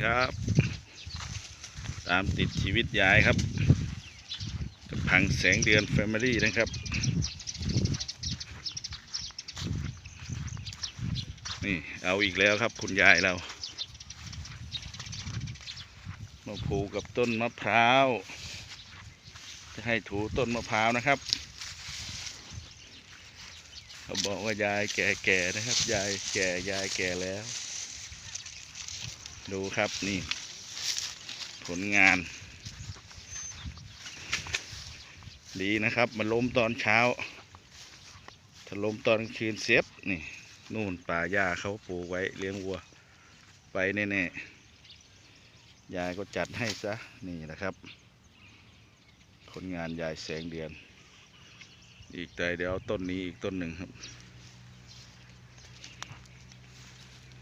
ครับ ตามติดชีวิตยายครับกับพังแสงเดือนแฟมิลี่นะครับ นี่เอาอีกแล้วครับคุณยายเรามาผูกกับต้นมะพร้าว จะให้ถูต้นมะพร้าวนะครับเขาบอกว่ายายแก่ๆนะครับ ยายแก่ยายแก่แล้ว ดูครับนี่ ผลงาน ดีนะครับ มาล้มตอนเช้า ถ้าล้มตอนกลางคืนเสียบนี่ นู่นป่าหญ้าเขาปลูกไว้เลี้ยงวัว ไปแน่ๆยายก็จัดให้ซะ นี่นะครับผลงานยายแสงเดือน อีกแต่เดี๋ยวต้นนี้อีกต้นหนึ่งครับ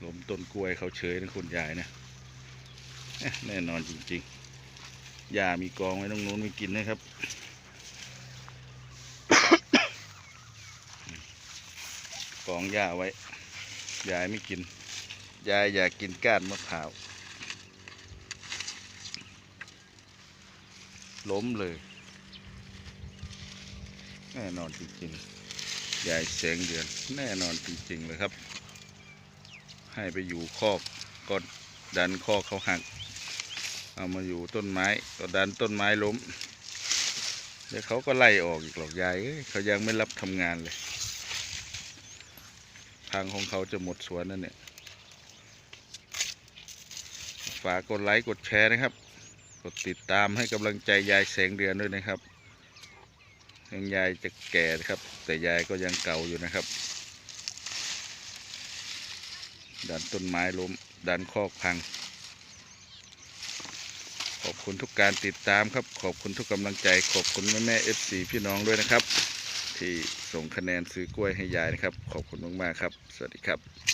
ล้มต้นกล้วยเขาเฉยนะคุณยายนะเอ๊ะแน่นอนจริงๆยามีกองไว้ตรงนู้นไม่กินนะครับกองหญ้าไว้ ยายไม่กิน ยายอยากกินก้านมะพร้าวล้มเลยแน่นอนจริงๆ ยายแสงเดือน แน่นอนจริงๆเลยครับ ให้ไปอยู่คอกก็ดันคอกเขาหัก เอามาอยู่ต้นไม้ก็ดันต้นไม้ล้มเดี๋ยวเขาก็ไล่ออกอีกหรอกยายเขายังไม่รับทำงานเลย ทางของเขาจะหมดสวนนั่นเนี่ยฝากกดไลค์กดแชร์นะครับ กดติดตามให้กำลังใจยายแสงเดือนด้วยนะครับถึงยายจะแก่นะครับ แต่ยายก็ยังเก่าอยู่นะครับ ดันต้นไม้ล้ม ดันคอกพัง ขอบคุณทุกการติดตามครับ ขอบคุณทุกกำลังใจ ขอบคุณแม่แม่เอฟซีพี่น้องด้วยนะครับ ที่ส่งคะแนนซื้อกล้วยให้ยายนะครับ ขอบคุณมากๆครับ สวัสดีครับ